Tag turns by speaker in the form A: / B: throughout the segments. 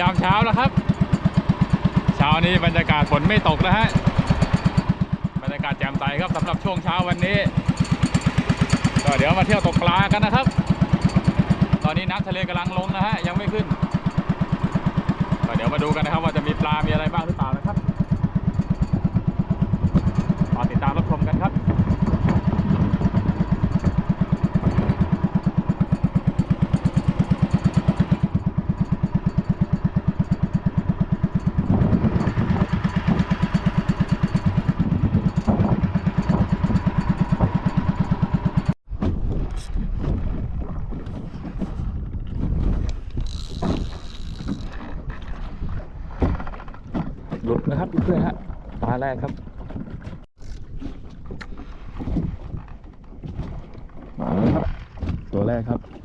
A: ยามเช้าแล้วครับเช้านี้บรรยากาศฝนไม่ตกแล้วฮะบรรยากาศแจ่มใสครับสำหรับช่วงเช้าวันนี้ก็เดี๋ยวมาเที่ยวตกปลากันนะครับ ตอนนี้น้ำทะเลกำลังลงนะฮะยังไม่ขึ้นก็เดี๋ยวมาดูกันนะครับว่าจะมีปลา มีอะไรบ้างหรือเปล่าติดตามรับชมกันครับ หลุดนะครับเพื่อนๆฮะปลาแรกครับมาแล้วครับ ตัวแรกครับ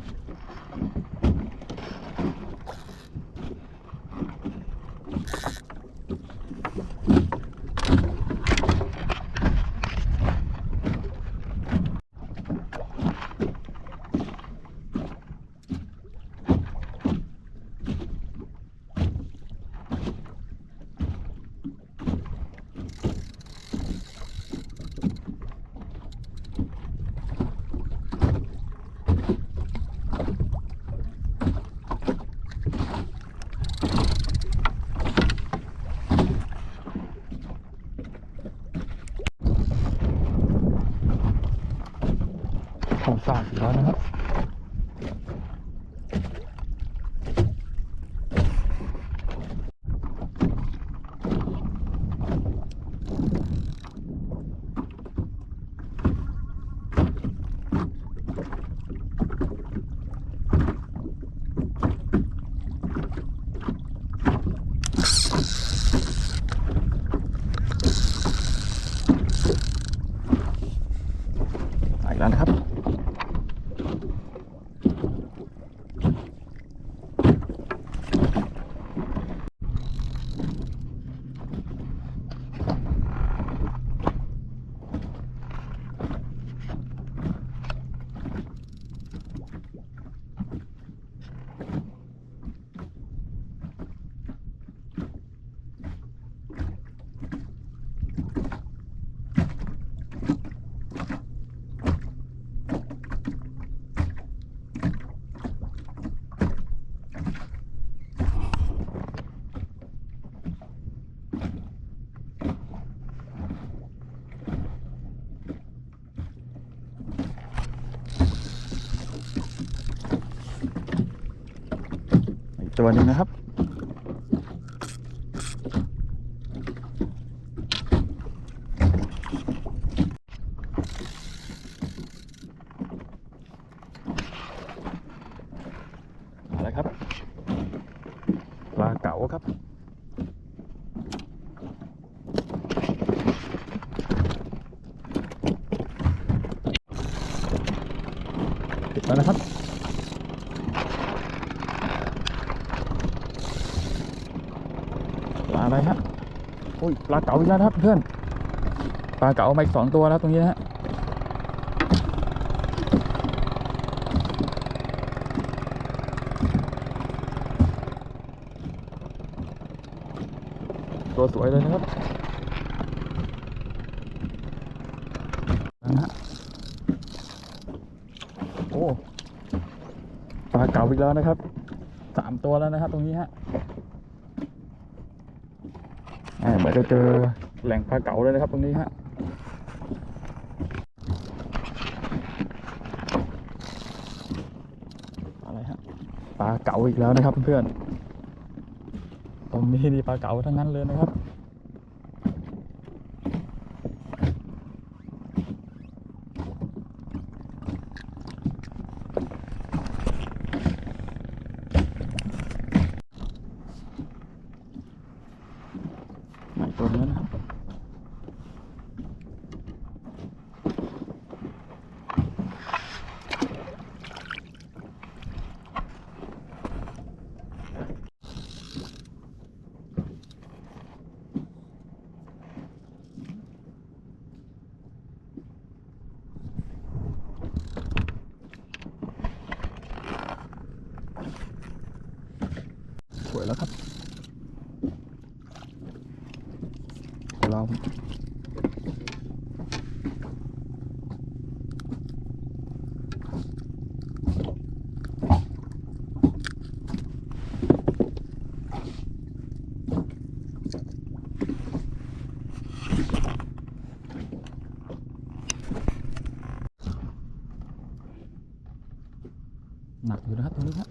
A: ของฝากอีกแล้วนะครับ อีกแล้วนะครับ อีก ตัวหนึ่งนะครับ มาแล้วครับ ปลาเก๋าครับ ติดแล้วนะครับ ปลาอะไรฮะ อุ้ยปลาเก๋าอีกแล้วครับเพื่อนปลาเก๋ามาอีกสองตัวแล้วตรงนี้นะฮะตัวสวยเลยนะครับนั่นฮะโอ้ปลาเก๋าอีกแล้วนะครับสามตัวแล้วนะครับ ตรงนี้ฮะ อ่าเหมือน จะเจอแหล่งปลาเก๋าเลยนะครับ ตรงนี้ฮะอะไรฮะปลาเก๋าอีกแล้วนะครับเพื่อนๆตรงนี้นี่ปลาเก๋าทั้งนั้นเลยนะครับไหนตัวนี้นะครับสวยแล้วครับ
B: ลอง หนักอยู่นะครับตรงนี้ครับ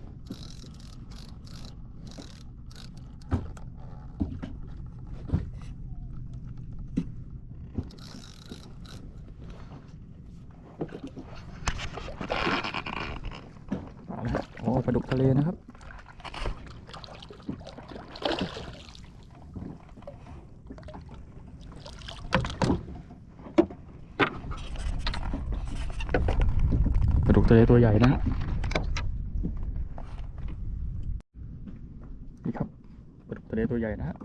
B: มาแล้วครับโอ้ปลาดุกทะเลนะครับ ปลาดุกทะเลตัวใหญ่นะฮะนี่ครับปลาดุกทะเลตัวใหญ่นะฮะ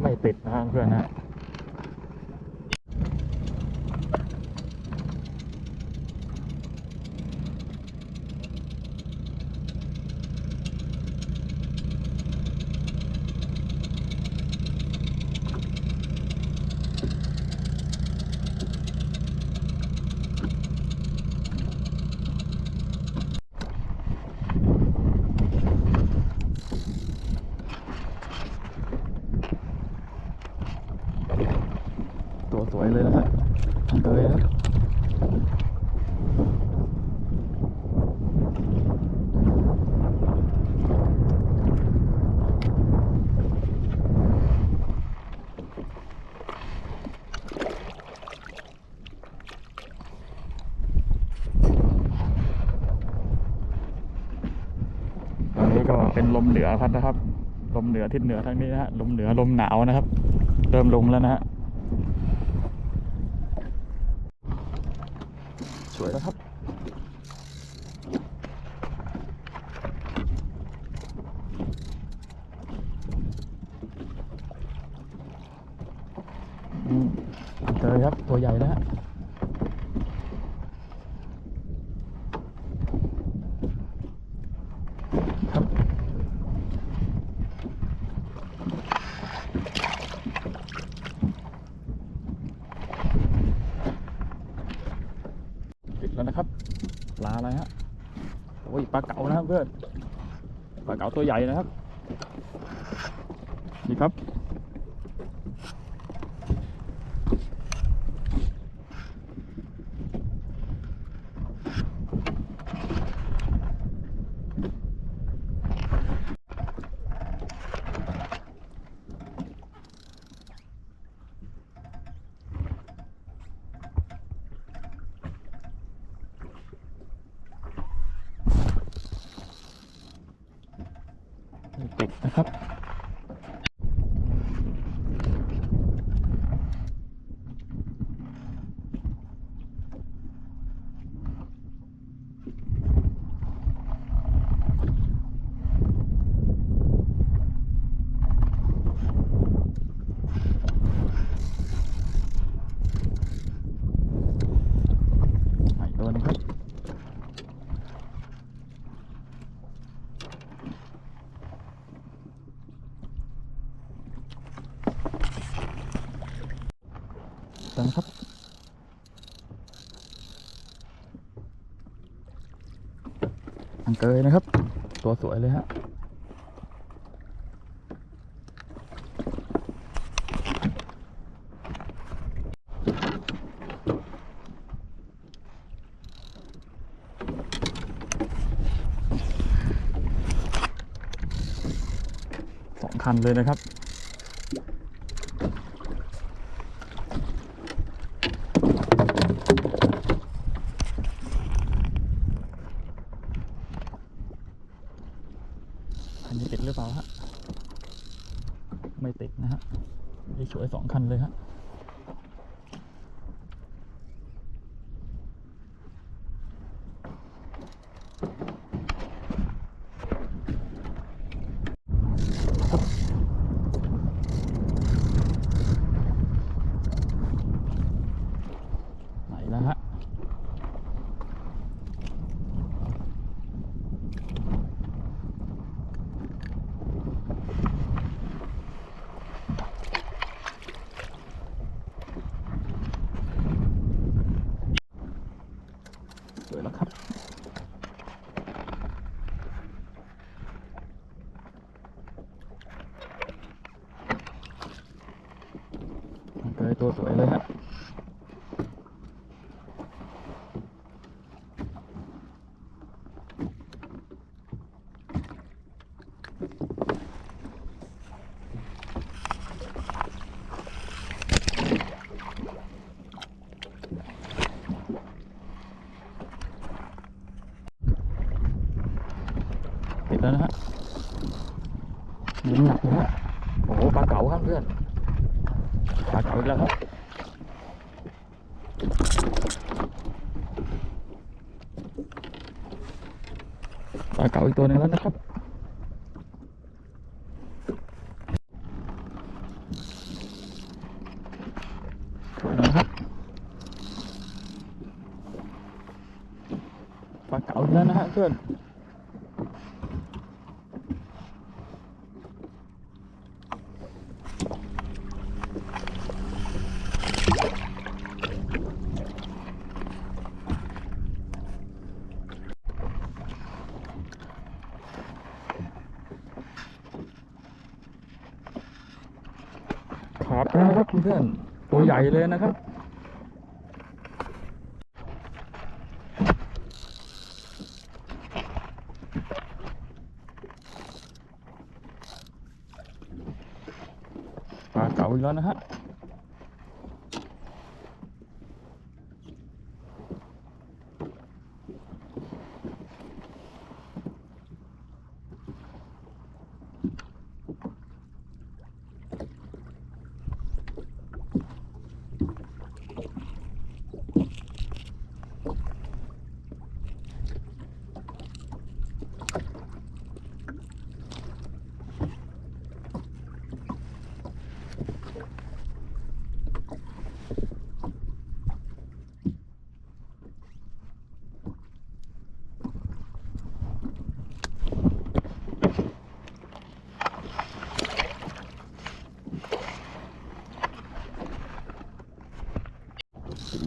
B: ไม่ติดนะฮะเพื่อนนะฮะตัวสวยเลยนะฮะทำเลยครับตอนนี้ก็ เป็นลมเหนือพัดนะครับ ลมเหนือทิศเหนือทางนี้นะฮะลมเหนือลมหนาวนะครับ เริ่มลงแล้วนะฮะสวยแล้วครับเจอครับตัวใหญ่แล้วฮะครับ ติดแล้วนะครับ ปลาอะไรฮะ โอ้ยปลา เก๋านะครับเพื่อนปลาเก๋าตัวใหญ่นะครับ นี่ครับ ติดนะครับ แล้วนครับ อังเกยนะครับ ตัวสวยเลยฮะสองคันเลยนะครับ คันนี้ติดหรือเปล่าฮะ ไม่ติดนะฮะ สวยสองคันเลยฮะไหนแล้วฮะเลยฮะติด แล้วนะฮะยิงหนักเลยฮะโอ้โหปลาเก๋าครับเพื่อนปลาเก๋าอีกแล้วครับปลาเก๋าอีกตัวหนึงแล้วนะครับ สวยแล้วนะครับ ปลาเก๋าอีกแล้วนะฮะเพื่อน ครับนะครับเพื่อนตัวใหญ่เลยนะครับ ปลาเก่าอีกแล้วนะฮะ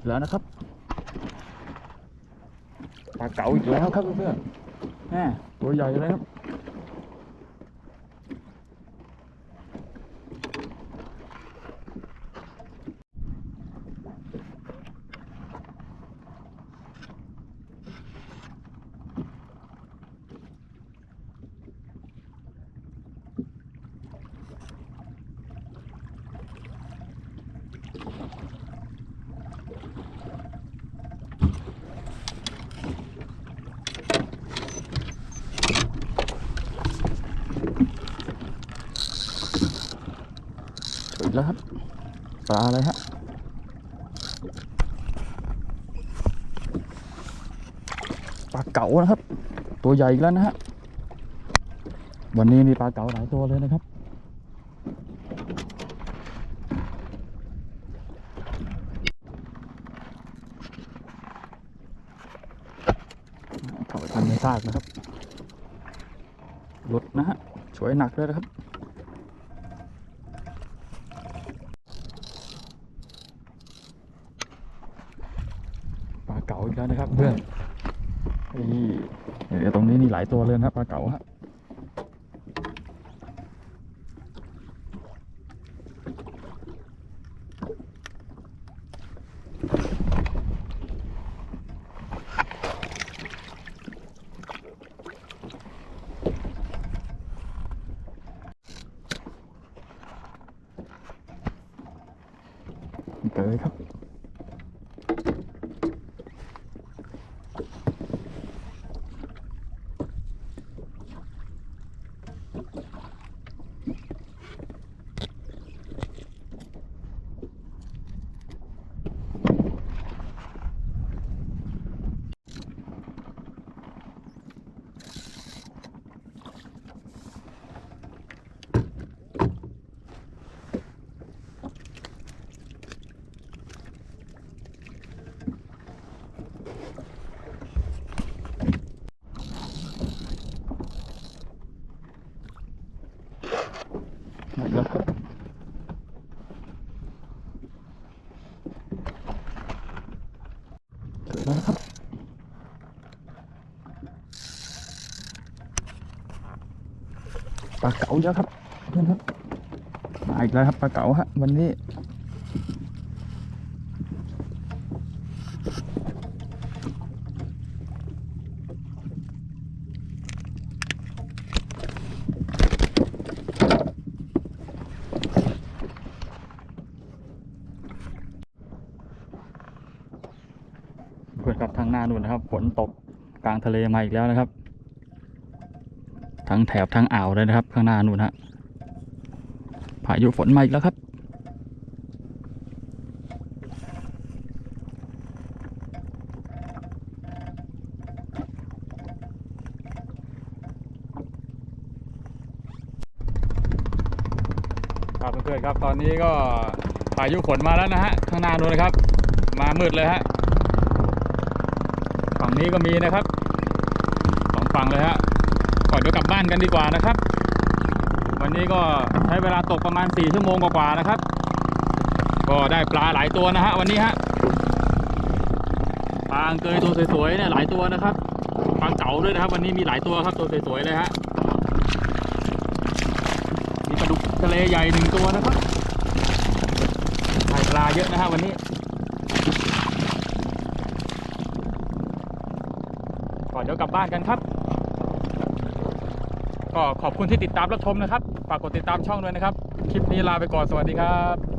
B: แล้วนะครับปลาเก๋าอีกแล้วครับเพื่อนๆแหมตัวใหญ่เลยครับ แล้วครับปลาอะไรฮะปลาเก๋านะครับ ตัวใหญ่อีกแล้วนะฮะวันนี้มีปลาเก๋าหลายตัวเลยนะครับเข้าไปทำในซากนะครับหลุดนะฮะช่วยหนักเลยนะครับ ปลาเก๋าอีกแล้วนะครับเพื่อนนี่เดี๋ยวตรงนี้นี่หลายตัวเลยนะครับปลาเก๋าฮะเจอครับ ลาเก๋าเยอะครับเพื่อนครับมาอีกแล้วครับปลาเก๋าฮะวันนี้เพื่อนครับทางหน้านู่นนะครับฝนตกกลางทะเลมาอีกแล้วนะครับ ทั้งแถบทั้งอ่าวเลยนะครับ ข้างหน้านู่นฮะพายุฝนมาอีกแล้วครับ
A: ครับเพื่อนๆครับตอนนี้ก็พายุฝนมาแล้วนะฮะข้างหน้านู้นนะครับ มามืดเลยฮะฝั่งนี้ก็มีนะครับสองฝั่งเลยฮะ อนเดี๋ยวกลับบ้านกันดีกว่านะครับ วันนี้ก็ใช้เวลาตกประมาณ 4 ชั่วโมงกว่าๆนะครับ ก็ได้ปลาหลายตัวนะฮะวันนี้ฮะปลางเกยตัวสวยๆเนี่ยหลายตัวนะครับปลาเก๋าด้วยนะครับ วันนี้มีหลายตัวครับตัวสวยๆเลยฮะมีปลาดุกทะเลใหญ่หนึ่งตัวนะครับได้ปลาเยอะนะฮะวันนี้ก่อนเดี๋ยวกลับบ้านกันครับ ก็ขอบคุณที่ติดตามรับชมนะครับ ฝากกดติดตามช่องด้วยนะครับ คลิปนี้ลาไปก่อน สวัสดีครับ